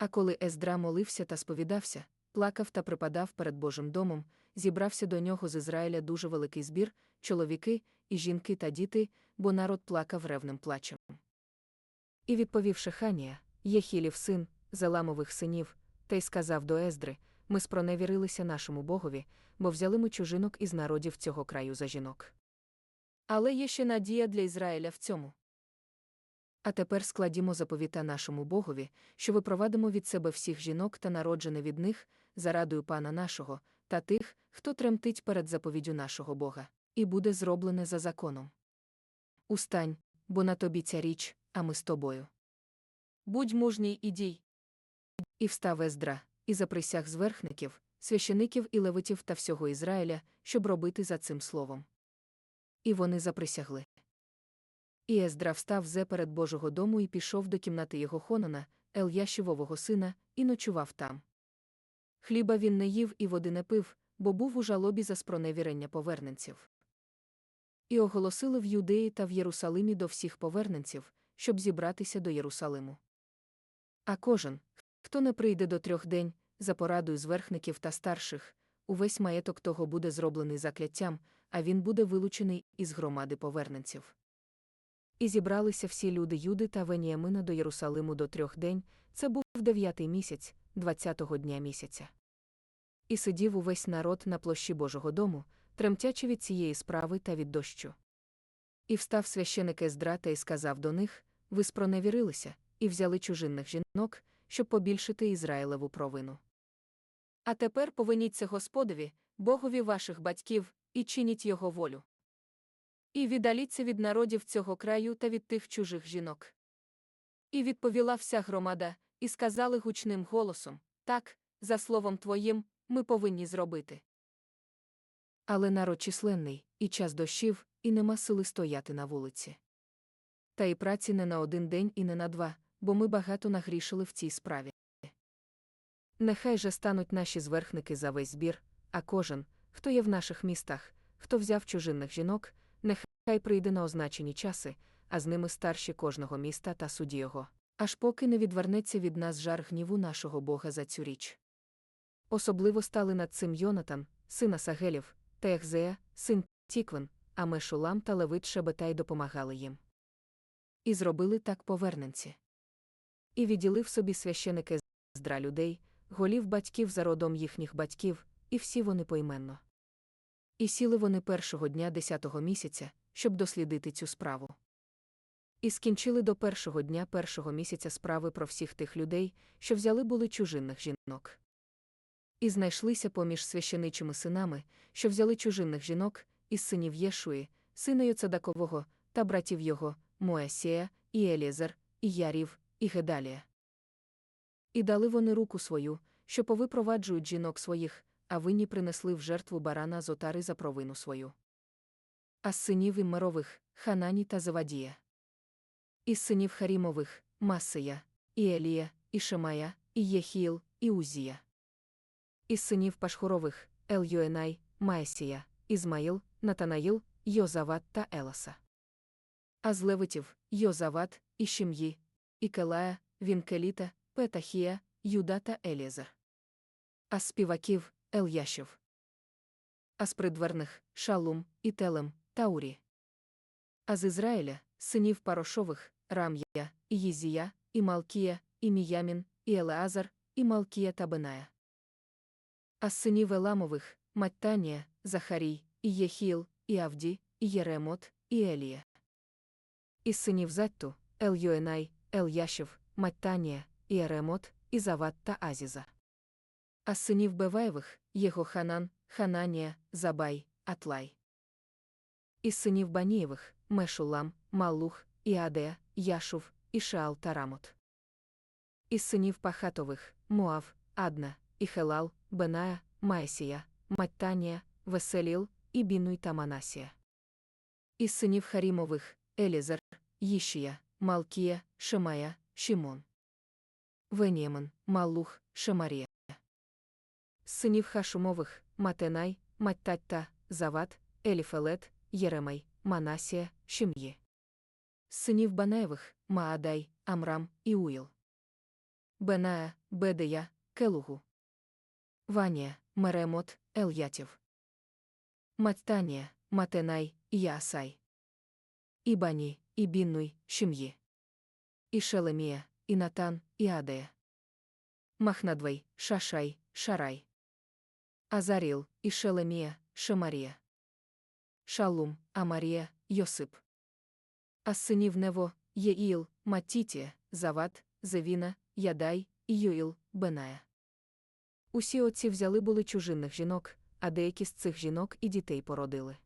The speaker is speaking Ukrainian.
А коли Ездра молився та сповідався, плакав та припадав перед Божим домом, зібрався до нього з Ізраїля дуже великий збір, чоловіки, і жінки та діти, бо народ плакав ревним плачем. І відповів Шеханія, Єхілів син, Заламових синів, та й сказав до Ездри: Ми спроневірилися нашому Богові, бо взяли ми чужинок із народів цього краю за жінок. Але є ще надія для Ізраїля в цьому. А тепер складімо заповіта нашому Богові, що випровадимо від себе всіх жінок та народжене від них, зарадою пана нашого, та тих, хто тремтить перед заповіддю нашого Бога, і буде зроблене за законом. Устань, бо на тобі ця річ, а ми з тобою. Будь мужній і дій. І встав Ездра, і заприсяг зверхників, священиків і левитів та всього Ізраїля, щоб робити за цим словом. І вони заприсягли. І Ездра встав зе перед Божого дому і пішов до кімнати його Хонона, Ел'яшівового сина, і ночував там. Хліба він не їв і води не пив, бо був у жалобі за спроневірення поверненців. І оголосили в Юдеї та в Єрусалимі до всіх поверненців, щоб зібратися до Єрусалиму. А кожен, хто не прийде до трьох день, за порадою зверхників та старших, увесь маєток того буде зроблений закляттям, а він буде вилучений із громади поверненців. І зібралися всі люди Юди та Веніамина до Єрусалиму до трьох день, це був дев'ятий місяць, двадцятого дня місяця. І сидів увесь народ на площі Божого дому, тремтячи від цієї справи та від дощу. І встав священик Ездра та й сказав до них Ви спроневірилися, і взяли чужинних жінок, щоб побільшити Ізраїлеву провину. А тепер повиніться Господові, Богові ваших батьків, і чиніть його волю. І віддаліться від народів цього краю та від тих чужих жінок. І відповіла вся громада, і сказали гучним голосом так, за словом твоїм, ми повинні зробити. Але народ численний, і час дощів, і нема сили стояти на вулиці. Та й праці не на один день і не на два, бо ми багато нагрішили в цій справі. Нехай же стануть наші зверхники за весь збір, а кожен, хто є в наших містах, хто взяв чужинних жінок, нехай прийде на означені часи, а з ними старші кожного міста та судді його, аж поки не відвернеться від нас жар гніву нашого Бога за цю річ. Особливо стали над цим Йонатан, сина Сагелів, та Ехзея, син Тіквен, а Мешулам та Левит Шебетай допомагали їм. І зробили так поверненці. І відділив собі священики здра людей, голів батьків за родом їхніх батьків, і всі вони поіменно. І сіли вони першого дня десятого місяця, щоб дослідити цю справу. І скінчили до першого дня першого місяця справи про всіх тих людей, що взяли були чужинних жінок. І знайшлися поміж священичими синами, що взяли чужинних жінок, із синів Єшуї, сина Йоцадакового, та братів його, Моасія, і Елізер, і Ярів, і Гедалія. І дали вони руку свою, що повипроваджують жінок своїх, а винні принесли в жертву барана з отари за провину свою. А синів Іммерових Ханані та Завадія. Із синів Харімових Масея, і Елія, і Шемая, і Єхіл, і Узія. Із синів Пашхурових Ел-Юенай, Маесія, Ізмаїл, Натанаїл, Йозават та Еласа. А з левитів Йозават, і Шім'ї, і Келая, Вінкеліта, Петахія, Юда та Елізер. А з співаків Ельяшів. А з придверних Шалум, і Телем, та Урі. А з Ізраїля синів Парошових Рам'я, і Їзія, і Малкія, і Міямін, і Елеазар, і Малкія та Беная. А з синів Еламових Маттанія, Захарій, і Єхіл, і Авді, і Єремот, і Елія. Із синів Затту Ел-Йоенай, Ел-Яшев, Маттанія, і Еремот, і Зават та Азіза. А з синів Беваєвих Єго Ханан, Хананія, Забай, Атлай. Із синів Банієвих Мешулам, Малух, і Яшув, і Шаал та Рамот. Із синів Пахатових Муав, Адна, і Хелал, Беная, Маесія, Маттанія, Веселіл, і Бінуй та Манасія. Із синів Харімових Елізер, Їшія, Малкія, Шемая, Шимон. Веніємен, Малух, Шемарія. З синів Хашумових Матенай, Маттатта, Зават, Еліфелет, Єремей, Манасія, Шим'ї. З синів Банаєвих Маадай, Амрам і Уїл. Беная, Бедея, Келугу. Ванія, Меремот, Ел'ятів. Маттанія, Матенай, Яасай. Ібані, Ібіннуй, Шим'ї. І Шелемія, і Натан, Адея. Махнадвей, Шашай, Шарай. Азаріл, і Шелемія. Шалум, Амарія, Йосип. А синів Нево, Єїл, Матітія, Зават, Зевіна, Ядай, і Юїл, Беная. Усі отці взяли були чужинних жінок, а деякі з цих жінок і дітей породили.